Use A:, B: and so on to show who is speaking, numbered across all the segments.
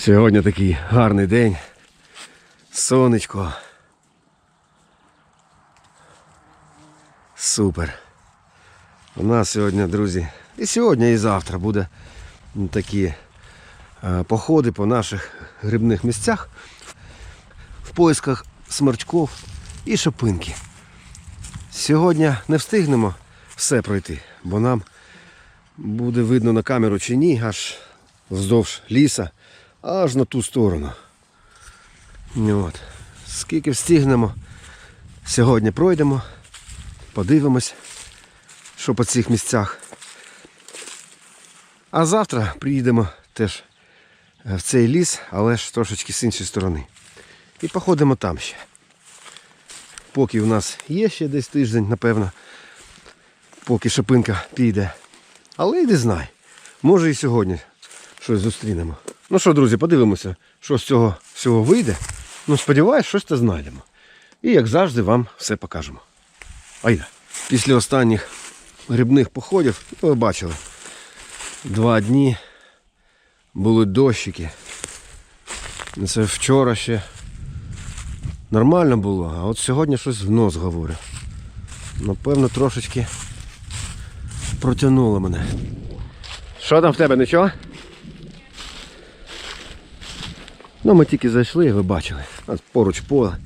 A: Сьогодні такий гарний день. Сонечко. Супер. У нас сьогодні, друзі, і сьогодні, і завтра буде такі е, походи по наших грибних місцях в поисках смерчков і шопинки. Сьогодні не встигнемо все пройти, бо нам буде видно на камеру чи ні, аж вздовж ліса, аж на ту сторону. Ну От. Скільки встигнемо, сьогодні пройдемо, подивимось, що по цих місцях. А завтра приїдемо теж е, в цей ліс, але ж трошечки з іншої сторони. І походимо там ще. Поки у нас є ще десь тиждень, напевно, поки шипинка піде. Але йди знай. Може і сьогодні щось зустрінемо. Ну що, друзі, подивимося, що з цього всього вийде. Ну, сподіваюсь, щось то знайдемо. І як завжди вам все покажемо. Айда. Після останніх грибних походів, ну, ви бачили, два дні були дощики. Це вчора ще нормально було, а от сьогодні щось в нос говорю. Напевно, трошечки протягнуло мене. Що там в тебе, нічого? Ну, ми тільки зайшли, ви бачили. А поруч поле.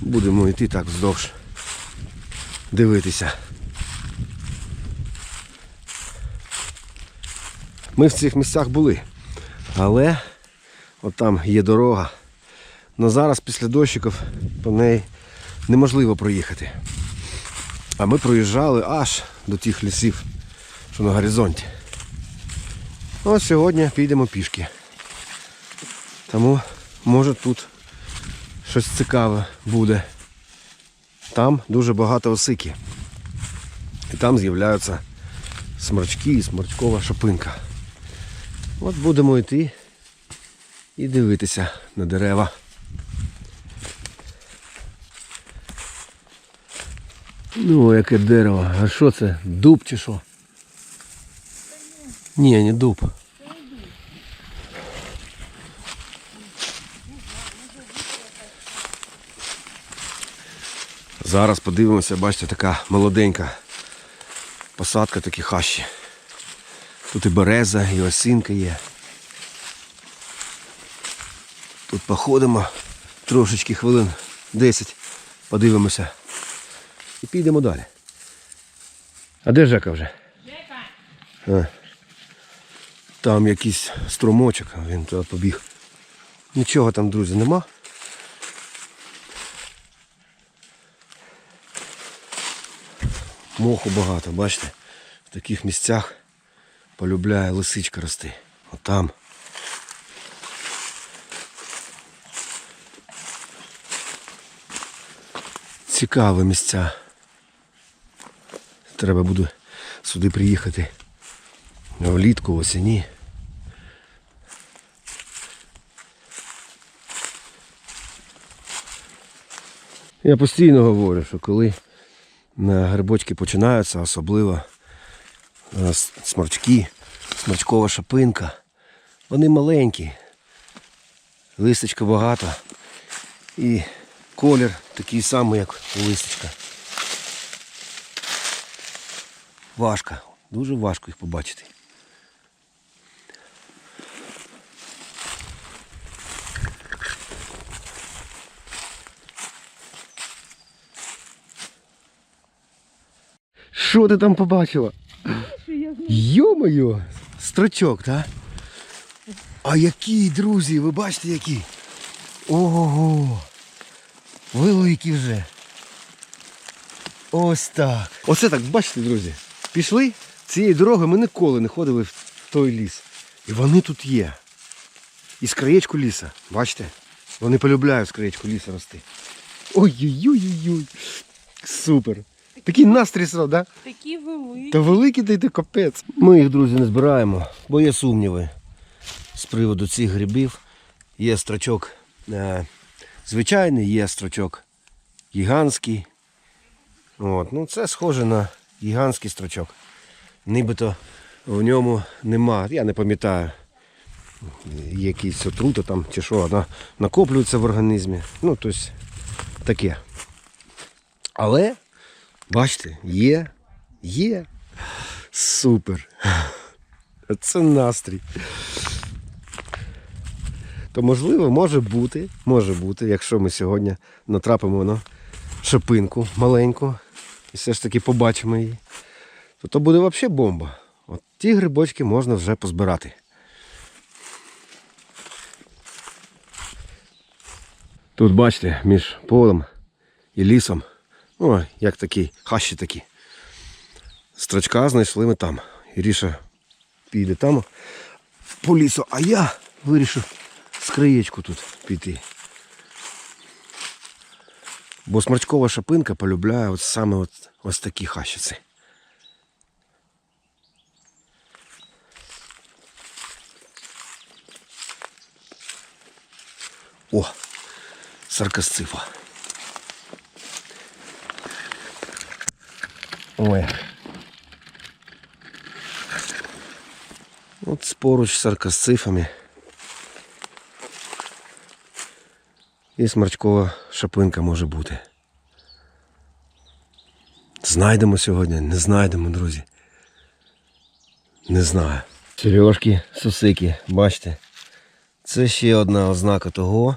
A: Будемо йти так вздовж. Дивитися. Ми в цих місцях були. Але от там є дорога. Но зараз після дощиків по неї неможливо проїхати. А ми проїжджали аж до тих лісів, що на горизонті. Ось сьогодні підемо пішки. Тому може тут щось цікаве буде. Там дуже багато осики. І там з'являються сморчки і сморчкова шопинка. От будемо йти і дивитися на дерева. Ну, яке дерево. А що це? Дуб чи що? Ні, не дуб. Зараз подивимося, бачите, така молоденька посадка, такі хащі. Тут і береза, і осинка є. Тут походимо трошечки хвилин 10, подивимося. І підемо далі. А де Жека вже? А. Там якийсь струмочок, він туди побіг. Нічого там, друзі, нема. Моху багато, бачите? В таких місцях полюбляє лисичка рости. Отам. Цікаві місця. Треба буде сюди приїхати. Влітку, осені. Я постійно говорю, що коли грибочки починаються, особливо е, сморчки, сморчкова шапинка, вони маленькі, листочка багато і колір такий самий, як у листочка. Важко, дуже важко їх побачити. Що ти там побачила? Йо-моє, строчок, так? А який, друзі, ви бачите які? Ого! Великі вже. Ось так. Оце так, бачите, друзі. Пішли цією дорогою ми ніколи не ходили в той ліс. І вони тут є. І з краєчку ліса. Бачите? Вони полюбляють з краєчку ліса рости. Ой-ой-ой-ой. Супер. Такий настрій сразу, да?
B: Такі великі.
A: Та великий та й ти капець. Ми їх, друзі, не збираємо, бо є сумніви з приводу цих грибів. Є строчок е, звичайний, є строчок гігантський. От, ну це схоже на гігантський строчок. Нібито в ньому нема, я не пам'ятаю, якісь отрута там чи що, вона накоплюється в організмі. Ну, тобто таке. Але, бачите, є, є. Супер. Це настрій. То можливо, може бути, може бути, якщо ми сьогодні натрапимо на шипинку маленьку і все ж таки побачимо її, то то буде взагалі бомба. От ті грибочки можна вже позбирати. Тут бачите, між полем і лісом, ну, як такі, хащі такі. Строчка знайшли ми там. Іріша піде там по лісу, а я вирішив з краєчку тут піти. Бо смарчкова шапинка полюбляє от саме от, ось такі хащиці. О, саркасцифа. Ой. От поруч з саркасцифами. І смарчкова шапинка може бути. Знайдемо сьогодні, не знайдемо, друзі. Не знаю. Сережки, сусики, бачите. Це ще одна ознака того,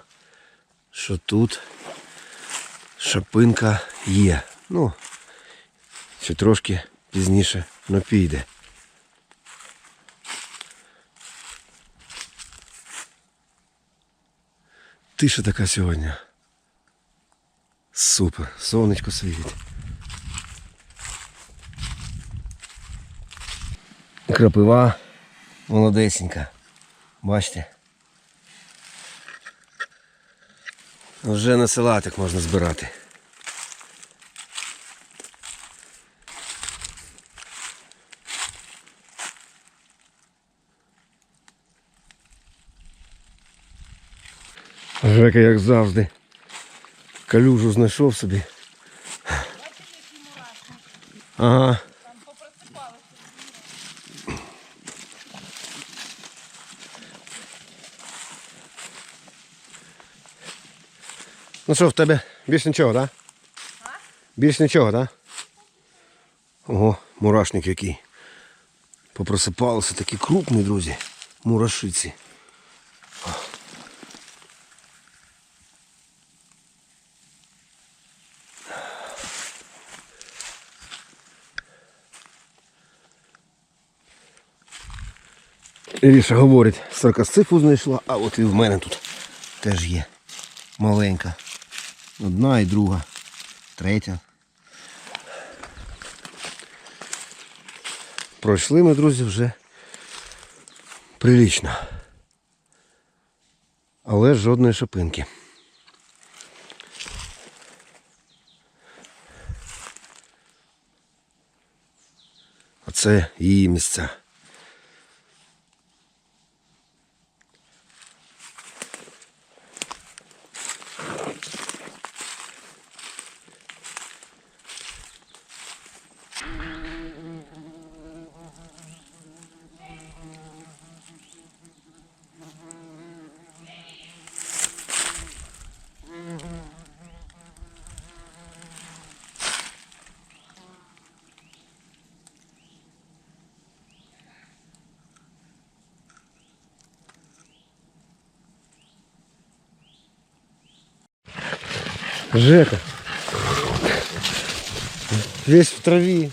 A: що тут шапинка є. Ну, ще трошки пізніше, но піде. Тиша така сьогодні. Супер. Сонечко світить. Крапива молодесенька. Бачите? Вже на салатик можна збирати. Жека, як завжди, калюжу знайшов собі. Ага. Ну що, в тебе більш нічого, так? Да? Більш нічого, так? Да? Ого, мурашник який. Попросипалися такі крупні, друзі. Мурашиці. Іріша говорить, саркасцифу знайшла, а от і в мене тут теж є маленька. Одна і друга, третя. Пройшли ми, друзі, вже прилічно. Але жодної шапинки. Оце її місця. Жека. Весь в траві.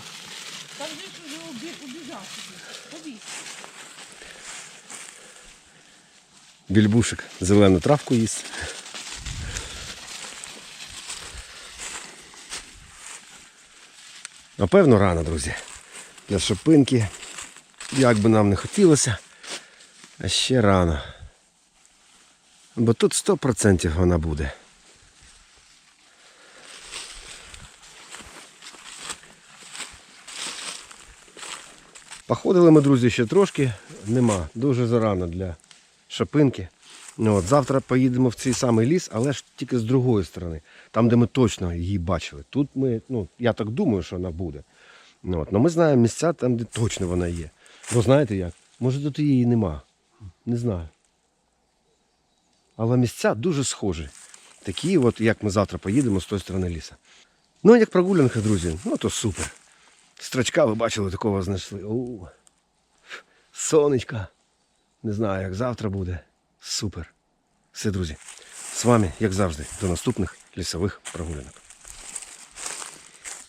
B: Там же ж уже убі- убіжав. Побіг.
A: Більбушик зелену травку їсть. Напевно, рано, друзі. Для шопинки. Як би нам не хотілося, а ще рано. Бо тут 100% вона буде. Походили ми, друзі, ще трошки. Нема. Дуже зарано для шапинки. Ну, от, завтра поїдемо в цей самий ліс, але ж тільки з другої сторони, там, де ми точно її бачили. Тут ми, ну, я так думаю, що вона буде. Ну, от, але ми знаємо місця там, де точно вона є. Бо знаєте як? Може тут її нема. Не знаю. Але місця дуже схожі. Такі, от, як ми завтра поїдемо з тої сторони ліса. Ну, як прогулянка, друзі, ну то супер. Строчка, ви бачили, такого знайшли. О, сонечка. Не знаю, як завтра буде. Супер. Все, друзі. З вами, як завжди, до наступних лісових прогулянок.